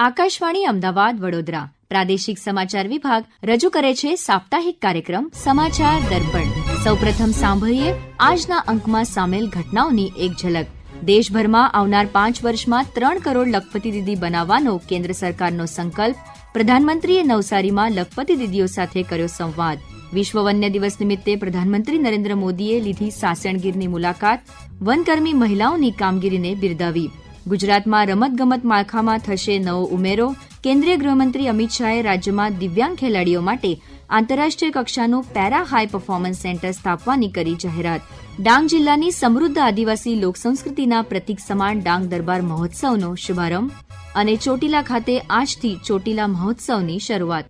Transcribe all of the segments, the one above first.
આકાશવાણી અમદાવાદ, વડોદરા. પ્રાદેશિક સમાચાર વિભાગ રજૂ કરે છે સાપ્તાહિક કાર્યક્રમ સમાચાર દર્પણ. સૌપ્રથમ સાંભળીએ આજના અંકમાં સામેલ ઘટનાઓની એક ઝલક. દેશભરમાં આવનાર પાંચ વર્ષમાં ત્રણ કરોડ લખપતિ દીદી બનાવવાનો કેન્દ્ર સરકારનો સંકલ્પ. પ્રધાનમંત્રીએ નવસારીમાં લખપતિ દીદીઓ સાથે કર્યો સંવાદ. વિશ્વ વન્ય દિવસ નિમિત્તે પ્રધાનમંત્રી નરેન્દ્ર મોદીએ લીધી સાસણગીરની મુલાકાત. વનકર્મી મહિલાઓની કામગીરીને બિરદાવી. ગુજરાતમાં રમતગમત માળખામાં થશે નવો ઉમેરો. કેન્દ્રીય ગૃહમંત્રી અમિત શાહે રાજ્યમાં દિવ્યાંગ ખેલાડીઓ માટે આંતરરાષ્ટ્રીય કક્ષાનું પેરા હાઈ પરફોર્મન્સ સેન્ટર સ્થાપવાની કરી જાહેરાત. ડાંગ જિલ્લાની સમૃદ્ધ આદિવાસી લોકસંસ્કૃતિના પ્રતીક સમાન ડાંગ દરબાર મહોત્સવનો શુભારંભ અને ચોટીલા ખાતે આજથી ચોટીલા મહોત્સવની શરૂઆત.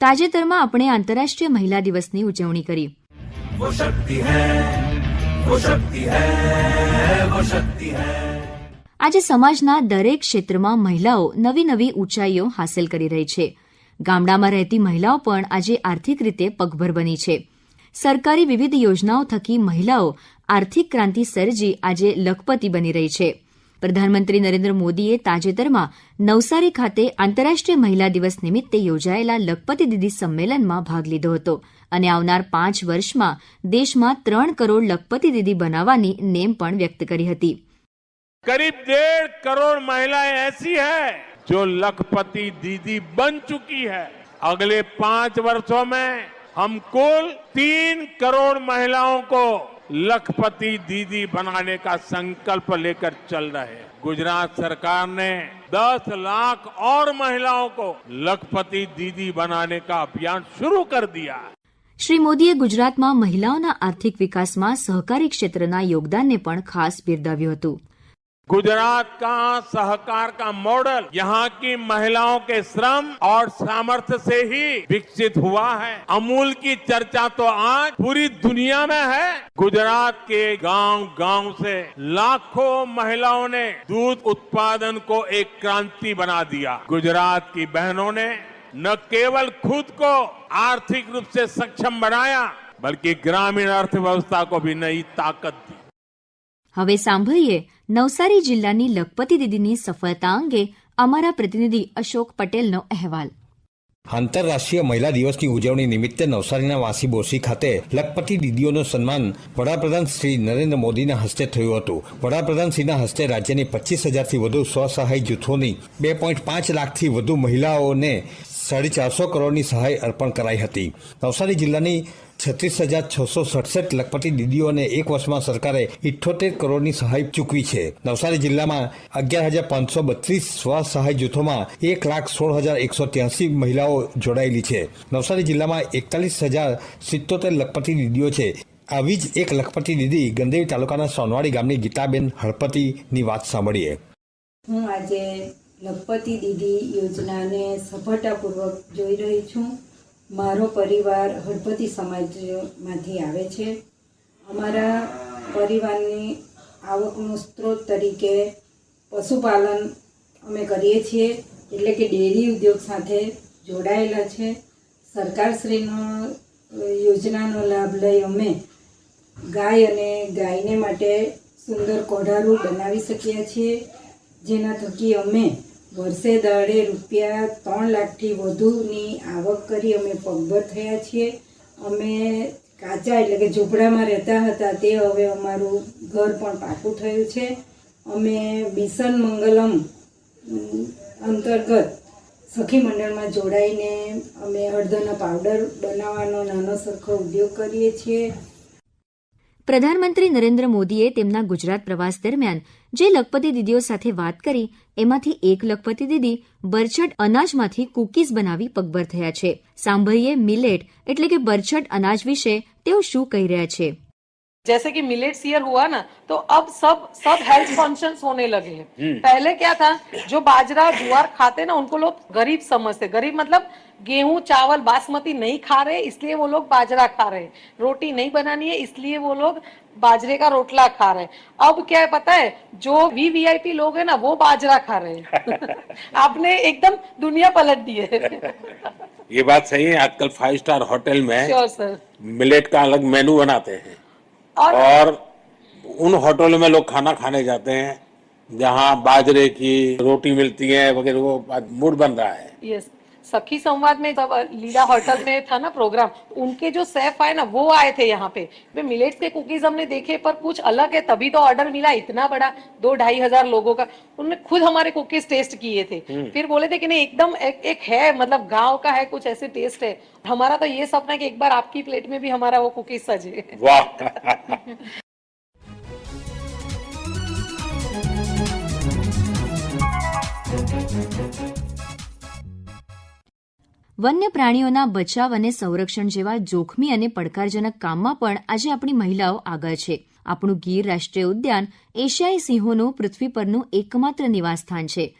તાજેતરમાં આપણે આંતરરાષ્ટ્રીય મહિલા દિવસની ઉજવણી કરી. આજે સમાજના દરેક ક્ષેત્રમાં મહિલાઓ નવી નવી ઊંચાઈઓ હાંસલ કરી રહી છે. ગામડામાં રહેતી મહિલાઓ પણ આજે આર્થિક રીતે પગભર બની છે. સરકારી વિવિધ યોજનાઓ થકી મહિલાઓ આર્થિક ક્રાંતિ સર્જી આજે લખપતિ બની રહી છે. પ્રધાનમંત્રી નરેન્દ્ર મોદીએ તાજેતરમાં નવસારી ખાતે આંતરરાષ્ટ્રીય મહિલા દિવસ નિમિત્તે યોજાયેલા લખપતિ દીદી સંમેલનમાં ભાગ લીધો હતો અને આવનાર પાંચ વર્ષમાં દેશમાં ત્રણ કરોડ લખપતિ દીદી બનાવવાની નેમ પણ વ્યક્ત કરી હતી करीब डेढ़ करोड़ महिलाएं ऐसी हैं जो लखपति दीदी बन चुकी है अगले पांच वर्षों में हम कुल तीन करोड़ महिलाओं को लखपति दीदी बनाने का संकल्प लेकर चल रहे हैं गुजरात सरकार ने 10 लाख और महिलाओं को लखपति दीदी बनाने का अभियान शुरू कर दिया है શ્રી મોદીએ ગુજરાતમાં મહિલાઓના આર્થિક વિકાસમાં સહકારી ક્ષેત્રના યોગદાનને પણ ખાસ બિરદાવ્યું હતું गुजरात का सहकार का मॉडल यहाँ की महिलाओं के श्रम और सामर्थ्य से ही विकसित हुआ है। अमूल की चर्चा तो आज पूरी दुनिया में है। गुजरात के गाँव गाँव से लाखों महिलाओं ने दूध उत्पादन को एक क्रांति बना दिया। गुजरात की बहनों ने न केवल खुद को आर्थिक रूप से सक्षम बनाया, बल्कि ग्रामीण अर्थव्यवस्था को भी नई ताकत दी। હવે સાંભળીએ નવસારી જિલ્લાની લખપતિ દીદીની સફળતા અંગે અમારા પ્રતિનિધિ અશોક પટેલનો અહેવાલ. આંતરરાષ્ટ્રીય મહિલા દિવસની ઉજવણી નિમિત્તે નવસારીના વાસી બોરસી ખાતે લખપતિ દીદીઓનું સન્માન વડાપ્રધાન શ્રી નરેન્દ્ર મોદીના હસ્તે થયું હતું. વડાપ્રધાન શ્રીના હસ્તે રાજ્યની પચીસ હજારથી વધુ સ્વસહાય જૂથોની બે પોઈન્ટ પાંચ લાખથી વધુ મહિલાઓને સાડી ચારસો કરોડની સહાય અર્પણ કરાઈ હતી. નવસારી જિલ્લાની છત્રીસ હજાર છસો સડસઠ લખપતિ દીદીઓને એક વર્ષમાં સરકારે ઇઠ્ઠોતેર કરોડની સહાય ચૂકવી છે. નવસારી જિલ્લામાં અગિયાર હજાર પાંચસો બત્રીસ સ્વ સહાય જૂથોમાં એક લાખ સોળ હજાર એકસો ત્યાસી મહિલાઓ જોડાયેલી છે. નવસારી જિલ્લામાં એકતાલીસ હજાર સિત્તોતેર લખપતિ દીદીઓ છે. આવી જ એક લખપતિ દીદી ગંદેવી તાલુકાના સોનવાડી ગામની ગીતાબેન હળપતિની વાત સાંભળીએ. હું આજે લખપતિ દીદી યોજનાને સફળતાપૂર્વક જોઈ રહી છું. મારો પરિવાર હળપતિ સમાજમાંથી આવે છે. અમારા પરિવારની આવકનો સ્ત્રોત તરીકે પશુપાલન અમે કરીએ છીએ, એટલે કે ડેરી ઉદ્યોગ સાથે જોડાયેલા છે. સરકારશ્રીનો યોજનાનો લાભ લઈ અમે ગાય અને ગાયને માટે સુંદર કોઢારું બનાવી શકીએ છીએ. જેના થકી અમે વર્ષે દાડે રૂપિયા ત્રણ લાખથી વધુની આવક કરી અમે પગભર થયા છીએ. અમે કાચા એટલે કે ઝૂંપડામાં રહેતા હતા તે હવે અમારું ઘર પણ પાકું થયું છે. અમે બિસન મંગલમ અંતર્ગત સખી મંડળમાં જોડાઈને અમે હળદરનો પાવડર બનાવવાનો નાનો સરખો ઉદ્યોગ કરીએ છીએ. પ્રધાનમંત્રી નરેન્દ્ર મોદીએ તેમના ગુજરાત પ્રવાસ દરમિયાન જે લખપતિ દીદીઓ સાથે વાત કરી એમાંથી એક લખપતિ દીદી બરછટ અનાજમાંથી કૂકીઝ બનાવી પગભર થયા છે સાંભળીએ મિલેટ એટલે કે બરછટ અનાજ વિશે તેઓ શું કહી રહ્યા છે जैसे कि मिलेट्स ईयर हुआ ना तो अब सब सब हेल्थ कॉन्शियस होने लगे हैं पहले क्या था जो बाजरा ज्वार खाते ना उनको लोग गरीब समझते गरीब मतलब गेहूँ चावल बासमती नहीं खा रहे इसलिए वो लोग बाजरा खा रहे हैं। रोटी नहीं बनानी है इसलिए वो लोग बाजरे का रोटला खा रहे हैं। अब क्या है पता है जो वी वी आई पी लोग है ना वो बाजरा खा रहे हैं। आपने एकदम दुनिया पलट दी है। ये बात सही है आजकल फाइव स्टार होटल में मिलेट का अलग मेनू बनाते हैं। और? और उन होटलों में लोग खाना खाने जाते हैं जहाँ बाजरे की रोटी मिलती है वगैरह वो मूड बन रहा है। यस सखी संवाद में जब लीला होटल में था ना प्रोग्राम उनके जो सेफ़ आए ना वो आए थे यहाँ पे। वे मिलेट्स के कुकीज हमने देखे पर कुछ अलग है तभी तो ऑर्डर मिला इतना बड़ा दो ढाई हज़ार लोगों का। उन्होंने खुद हमारे कुकीज टेस्ट किए थे। फिर बोले थे कि नहीं एकदम एक, एक है मतलब गाँव का है कुछ ऐसे टेस्ट है। हमारा तो ये सपना है कि एक बार आपकी प्लेट में भी हमारा वो कुकीज सजे। वाह। વન્ય પ્રાણીઓના બચાવ અને સંરક્ષણ જેવા જોખમી અને પડકારજનક કામમાં પણ આજે આપણી મહિલાઓ આગળ છે. આપણું ગીર રાષ્ટ્રીય ઉદ્યાન એશિયાઈ સિંહોનું પૃથ્વી પરનું એકમાત્ર નિવાસસ્થાન છે.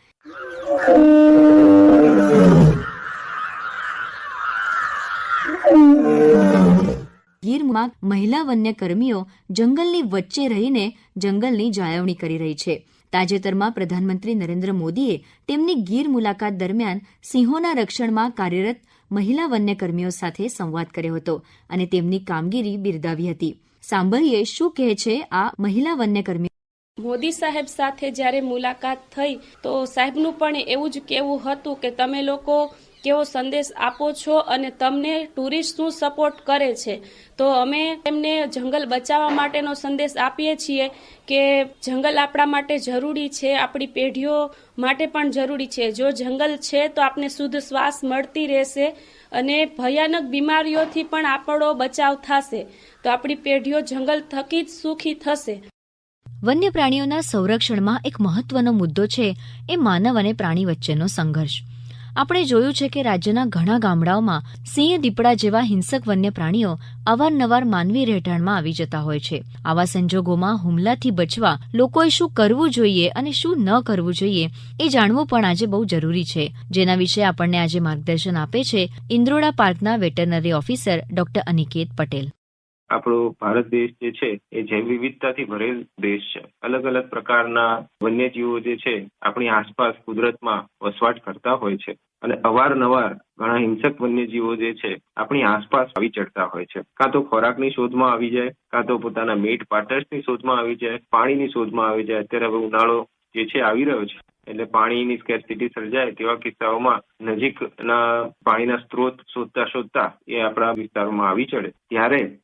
ગીરમાં મહિલા વન્યકર્મીઓ જંગલની વચ્ચે રહીને જંગલની જાળવણી કરી રહી છે. તાજેતરમાં પ્રધાનમંત્રી નરેન્દ્ર મોદીએ તેમની ગીર મુલાકાત દરમિયાન સિંહોના રક્ષણમાં કાર્યરત મહિલા વન્યકર્મીઓ સાથે સંવાદ કર્યો હતો અને તેમની કામગીરી બિરદાવી હતી. સાંભળીએ શું કહે છે આ મહિલા વન્યકર્મી? મોદી સાહેબ સાથે જ્યારે મુલાકાત થઈ તો સાહેબનું પણ એવું જ કહેવું હતું કે તમે લોકો કેવો સંદેશ આપો છો અને તમને ટુરિસ્ટ શું સપોર્ટ કરે છે? તો અમે એમને જંગલ બચાવવા માટેનો સંદેશ આપીએ છીએ કે જંગલ આપણા માટે જરૂરી છે, આપણી પેઢીઓ માટે પણ જરૂરી છે. જો જંગલ છે તો આપને શુદ્ધ શ્વાસ મળતી રહેશે અને ભયાનક બીમારીઓથી પણ આપણો બચાવ થશે. તો આપણી પેઢીઓ જંગલ થકી જ સુખી થશે. વન્ય પ્રાણીઓના સંરક્ષણમાં એક મહત્વનો મુદ્દો છે એ માનવ અને પ્રાણી વચ્ચેનો સંઘર્ષ. આપણે જોયું છે કે રાજ્યના ઘણા ગામડાઓમાં સિંહ, દીપડા જેવા હિંસક વન્ય પ્રાણીઓ અવારનવાર માનવી રહેઠાણમાં આવી જતા હોય છે. આવા સંજોગોમાં હુમલાથી બચવા લોકોએ શું કરવું જોઈએ અને શું ન કરવું જોઈએ એ જાણવું પણ આજે બહુ જરૂરી છે. જેના વિશે આપણને આજે માર્ગદર્શન આપે છે Indroda પાર્કના veterinary officer doctor Aniket Patel. આપણો ભારત દેશ જે છે, એ જૈવ વિવિધતાથી ભરેલ દેશ છે. અલગ અલગ પ્રકારના વન્યજીવો જે છે, આપણી આસપાસ કુદરતમાં વસવાટ કરતા હોય છે. અને અવારનવાર ઘણા હિંસક વન્યજીવો જે છે, આપણી આસપાસ આવી ચડતા હોય છે. કાં તો ખોરાકની શોધમાં આવી જાય, કાં તો પોતાના મેટ પાર્ટનર્સની શોધમાં આવી જાય, પાણીની શોધમાં આવી જાય. અત્યારે હવે ઉનાળો જે છે, આવી રહ્યો છે. એટલે પાણીની સ્કેરસિટી સર્જાય તેવા કિસ્સાઓમાં નજીકના પાણીના સ્ત્રોત શોધતા શોધતા એ આપણા વિસ્તારોમાં આવી ચડે. ત્યારે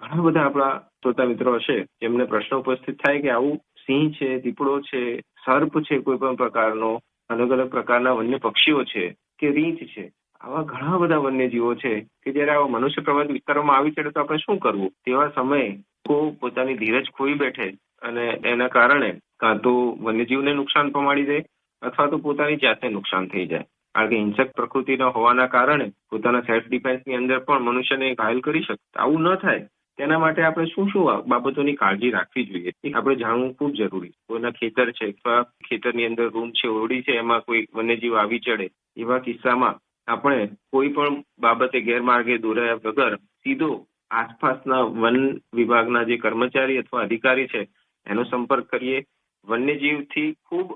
ઘણા બધા આપણા શ્રોતા મિત્રો હશે, જેમને પ્રશ્ન ઉપસ્થિત થાય કે આવું સિંહ છે, દીપડો છે, સર્પ છે, કોઈ પણ પ્રકારનો, અલગ અલગ પ્રકારના વન્ય પક્ષીઓ છે, કે રીંછ છે, આવા ઘણા બધા વન્યજીવો છે કે જયારે આવા મનુષ્ય પ્રભાવિત વિસ્તારોમાં આવી ચડે તો આપણે શું કરવું? તેવા સમયે પોતાની ધીરજ ખોઈ બેઠે અને એના કારણે કાં તો વન્યજીવને નુકસાન પમાડી દે અથવા તો પોતાની જાતને નુકસાન થઈ જાય. કારણ કે હિંસક પ્રકૃતિના હોવાના કારણે પોતાના સેલ્ફ ડિફેન્સની અંદર પણ મનુષ્યને ઘાયલ કરી શકે, આવું ન થાય. તેના માટે આપણે શું શું બાબતોની કાળજી રાખવી જોઈએ એ આપણે જાણવું ખૂબ જરૂરી કોઈના ખેતર છે અથવા ખેતરની અંદર રૂમ છે, ઓરડી છે, એમાં કોઈ વન્યજીવ આવી ચડે એવા કિસ્સામાં આપણે કોઈ પણ બાબતે ગેરમાર્ગે દોરાયા વગર સીધો આસપાસના વન વિભાગના જે કર્મચારી અથવા અધિકારી છે એનો સંપર્ક કરીએ. વન્યજીવથી ખૂબ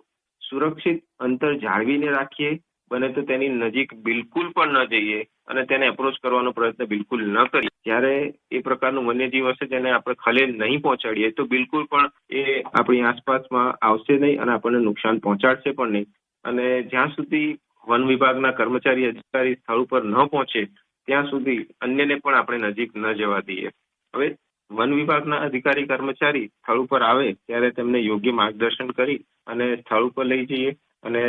સુરક્ષિત અંતર જાળવીને રાખીએ. બને તો તેની નજીક બિલકુલ પણ ન જઈએ અને તેને એપ્રોચ કરવાનો પ્રયત્ન બિલકુલ ન કરીએ. જ્યારે એ પ્રકારનું વન્યજીવ હશે તેને આપણે ખલેલ નહીં પહોંચાડીએ, તો બિલકુલ પણ એ આપણી આસપાસમાં આવશે નહીં અને આપણને નુકસાન પહોંચાડશે પણ નહીં. અને જ્યાં સુધી વન વિભાગના કર્મચારી અધિકારી સ્થળ ઉપર ન પહોંચે, ત્યાં સુધી અન્યને પણ આપણે નજીક ન જવા દઈએ. હવે વન વિભાગના અધિકારી કર્મચારી સ્થળ ઉપર આવે, ત્યારે તેમને યોગ્ય માર્ગદર્શન કરી અને સ્થળ ઉપર લઈ જઈએ અને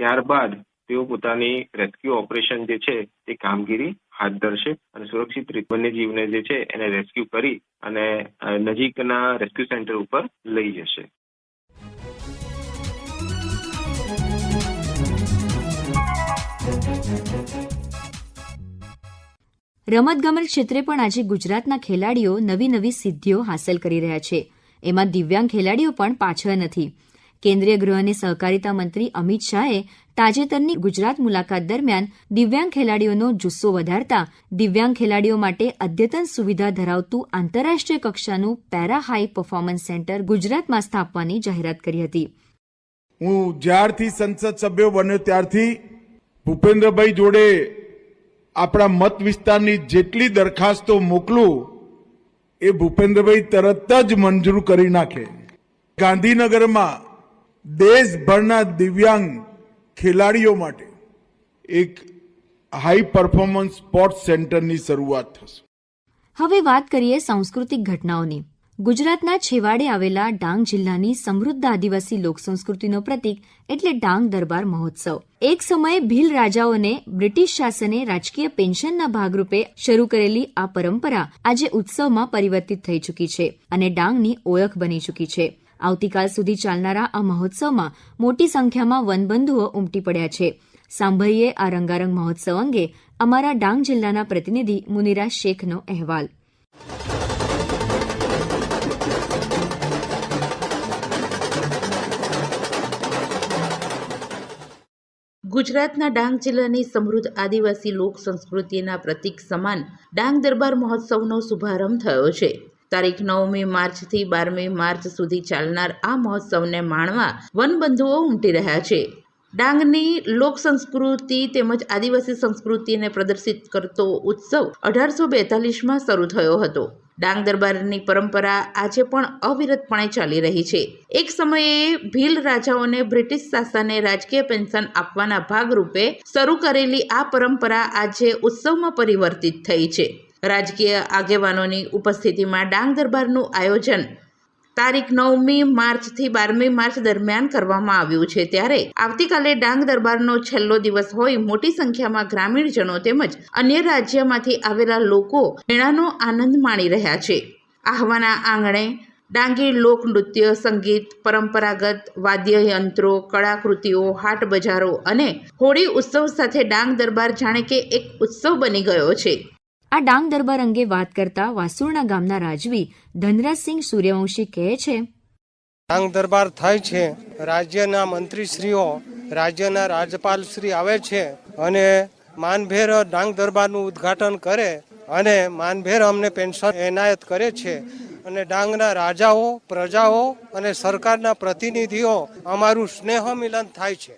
ત્યારબાદ તેઓ પોતાની રેસ્ક્યુ ઓપરેશન જે છે, તે કામગીરી હાથ ધરશે અને સુરક્ષિત રીતે વન્યજીવને જે છે, એને રેસ્ક્યુ કરી અને નજીકના રેસ્ક્યુ સેન્ટર ઉપર લઈ જશે. રમતગમત ક્ષેત્રે પણ આજે ગુજરાતના ખેલાડીઓ નવી નવી સિદ્ધિઓ હાંસલ કરી રહ્યા છે. એમાં દિવ્યાંગ ખેલાડીઓ પણ પાછળ નથી. કેન્દ્રીય ગૃહ અને સહકારિતા મંત્રી અમિત શાહે તાજેતરની ગુજરાત મુલાકાત દરમિયાન દિવ્યાંગ ખેલાડીઓનો જુસ્સો વધારતા દિવ્યાંગ ખેલાડીઓ માટે અદ્યતન સુવિધા ધરાવતું આંતરરાષ્ટ્રીય કક્ષાનું પેરા હાઈ પરફોર્મન્સ સેન્ટર ગુજરાતમાં સ્થાપવાની જાહેરાત કરી હતી. હું જ્યારથી સંસદ સભ્યો બન્યો ત્યારથી ભૂપેન્દ્રભાઈ જોડે આપણા મત વિસ્તારની જેટલી દરખાસ્તો મોકલું, એ ભૂપેન્દ્રભાઈ તરત જ મંજૂર કરી નાખે. ગાંધીનગરમાં દેશભરના દિવ્યાંગ ખેલાડીઓ માટે એક હાઈ પરફોર્મન્સ સ્પોર્ટ્સ સેન્ટરની શરૂઆત થશે. હવે વાત કરીએ સાંસ્કૃતિક ઘટનાઓની. ગુજરાતના છેવાડે આવેલા ડાંગ જિલ્લાની સમૃદ્ધ આદિવાસી લોકસંસ્કૃતિનો પ્રતીક એટલે ડાંગ દરબાર મહોત્સવ. એક સમયે ભીલ રાજાઓને બ્રિટિશ શાસને રાજકીય પેન્શનના ભાગરૂપે શરૂ કરેલી આ પરંપરા આજે ઉત્સવમાં પરિવર્તિત થઈ ચૂકી છે અને ડાંગની ઓળખ બની ચૂકી છે. આવતીકાલ સુધી ચાલનારા આ મહોત્સવમાં મોટી સંખ્યામાં વનબંધુઓ ઉમટી પડ્યા છે. સાંભળીએ આ રંગારંગ મહોત્સવ અંગે અમારા ડાંગ જિલ્લાના પ્રતિનિધિ મુનિરા શેખનો અહેવાલ. ગુજરાતના ડાંગ જિલ્લાની સમૃદ્ધ આદિવાસી લોક સંસ્કૃતિના પ્રતીક સમાન ડાંગ દરબાર મહોત્સવનો શુભારંભ થયો છે. તારીખ નવમી માર્ચથી બારમી માર્ચ સુધી ચાલનાર આ મહોત્સવને માણવા વનબંધુઓ ઉમટી રહ્યા છે. ડાંગની લોક સંસ્કૃતિ તેમજ આદિવાસી સંસ્કૃતિને પ્રદર્શિત કરતો ઉત્સવ અઢારસો બેતાલીસમાં શરૂ થયો હતો. ડાંગ દરબારની પરંપરા આજે પણ અવિરતપણે ચાલી રહી છે. એક સમયે ભીલ રાજાઓને બ્રિટિશ શાસને રાજકીય પેન્શન આપવાના ભાગરૂપે શરૂ કરેલી આ પરંપરા આજે ઉત્સવમાં પરિવર્તિત થઈ છે. રાજકીય આગેવાનોની ઉપસ્થિતિમાં ડાંગ દરબારનું આયોજન તારીખ નવમી માર્ચથી બારમી માર્ચ દરમિયાન કરવામાં આવ્યું છે. ત્યારે આવતીકાલે ડાંગ દરબારનો છેલ્લો દિવસ હોય મોટી સંખ્યામાં ગ્રામીણજનો તેમજ અન્ય રાજ્યમાંથી આવેલા લોકો મેળાનો આનંદ માણી રહ્યા છે. આહવાના આંગણે ડાંગી લોકનૃત્ય સંગીત, પરંપરાગત વાદ્યયંત્રો કળાકૃતિઓ, હાટ બજારો અને હોળી ઉત્સવ સાથે ડાંગ દરબાર જાણે કે એક ઉત્સવ બની ગયો છે. આ ડાંગ દરબાર અંગે વાત કરતા વાસુરણા ગામના રાજવી ધનરાજસિંહ સૂર્યવંશી કહે છે, ડાંગ દરબાર થાય છે, રાજ્યના મંત્રીશ્રીઓ, રાજ્યના રાજ્યપાલશ્રી આવે છે અને માનભેર ડાંગ દરબારનું ઉદ્ઘાટન કરે અને માનભેર અમને પેન્શન એનાયત કરે છે. અને ડાંગના રાજાઓ, પ્રજાઓ અને સરકારના પ્રતિનિધિઓ અમારું સ્નેહ મિલન થાય છે.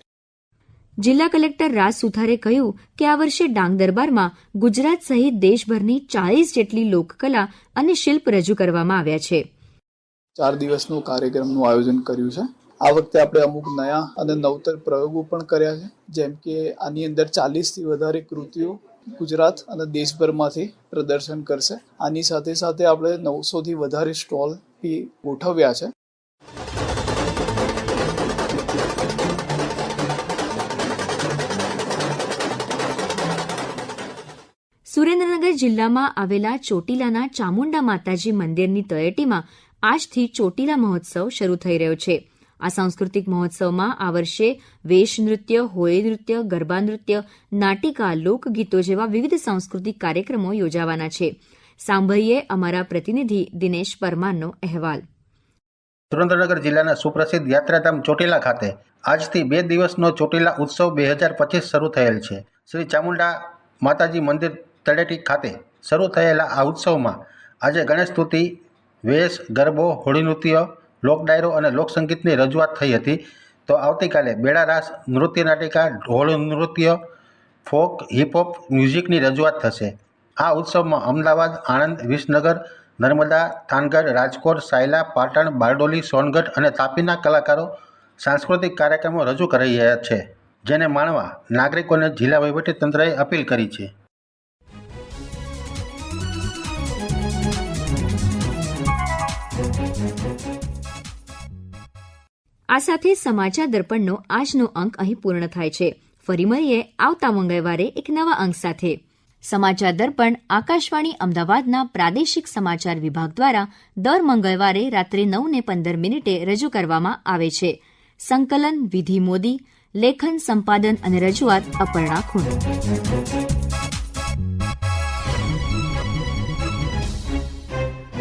જિલ્લા કલેક્ટર રાજ સુથારે કહ્યું કે આ વર્ષે ડાંગ દરબારમાં ગુજરાત સહિત દેશભરની ચાલીસ જેટલી લોકકલા અને શિલ્પ રજૂ કરવામાં આવ્યા છે. ચાર દિવસનું કાર્યક્રમનું આયોજન કર્યું છે. આ વખતે આપણે અમુક નયા અને નવતર પ્રયોગો પણ કર્યા છે. જેમ કે આની અંદર ચાલીસથી વધારે કૃતિઓ ગુજરાત અને દેશભરમાંથી પ્રદર્શન કરશે. આની સાથે સાથે આપણે નવસોથી વધારે સ્ટોલ ગોઠવ્યા છે. જિલ્લામાં આવેલા ચોટીલાના ચામુંડા માતાજી મંદિરની તળેટીમાં આજથી ચોટીલા મહોત્સવ શરૂ થઈ રહ્યો છે. આ સાંસ્કૃતિક મહોત્સવમાં આ વર્ષે વેશ નૃત્ય, હોળી નૃત્ય, ગરબા નૃત્ય, નાટિકા, લોકગીતો જેવા વિવિધ સાંસ્કૃતિક કાર્યક્રમો યોજાવાના છે. સાંભળીએ અમારા પ્રતિનિધિ દિનેશ પરમારનો અહેવાલ. સુરેન્દ્રનગર જિલ્લાના સુપ્રસિદ્ધ યાત્રાધામ ચોટીલા ખાતે આજથી બે દિવસનો ચોટીલા ઉત્સવ બે હજાર પચીસ શરૂ થયેલ છે. શ્રી ચામુંડા માતાજી મંદિર તળેટી ખાતે શરૂ થયેલા આ ઉત્સવમાં આજે ગણેશ સ્તુતિ, વેશ, ગરબો, હોળી નૃત્ય લોકડાયરો અને લોકસંગીતની રજૂઆત થઈ હતી. તો આવતીકાલે બેડા રાસ નૃત્ય નાટિકા ઢોળ નૃત્ય, ફોક, હિપહોપ, મ્યુઝિકની રજૂઆત થશે. આ ઉત્સવમાં અમદાવાદ, આણંદ, વિસનગર, નર્મદા, થાનગઢ, રાજકોટ, સાયલા, પાટણ, બારડોલી, સોનગઢ અને તાપીના કલાકારો સાંસ્કૃતિક કાર્યક્રમો રજૂ કરી રહ્યા છે, જેને માણવા નાગરિકોને જિલ્લા વહીવટીતંત્રએ અપીલ કરી છે. આ સાથે સમાચાર દર્પણનો આજનો અંક અહીં પૂર્ણ થાય છે. ફરી મળીએ આવતા મંગળવારે એક નવા અંક સાથે. સમાચાર દર્પણ આકાશવાણી અમદાવાદના પ્રાદેશિક સમાચાર વિભાગ દ્વારા દર મંગળવારે રાત્રે નવ ને પંદર મિનિટે રજૂ કરવામાં આવે છે. સંકલન વિધિ મોદી, લેખન સંપાદન અને રજૂઆત અપર્ણા ખુંડ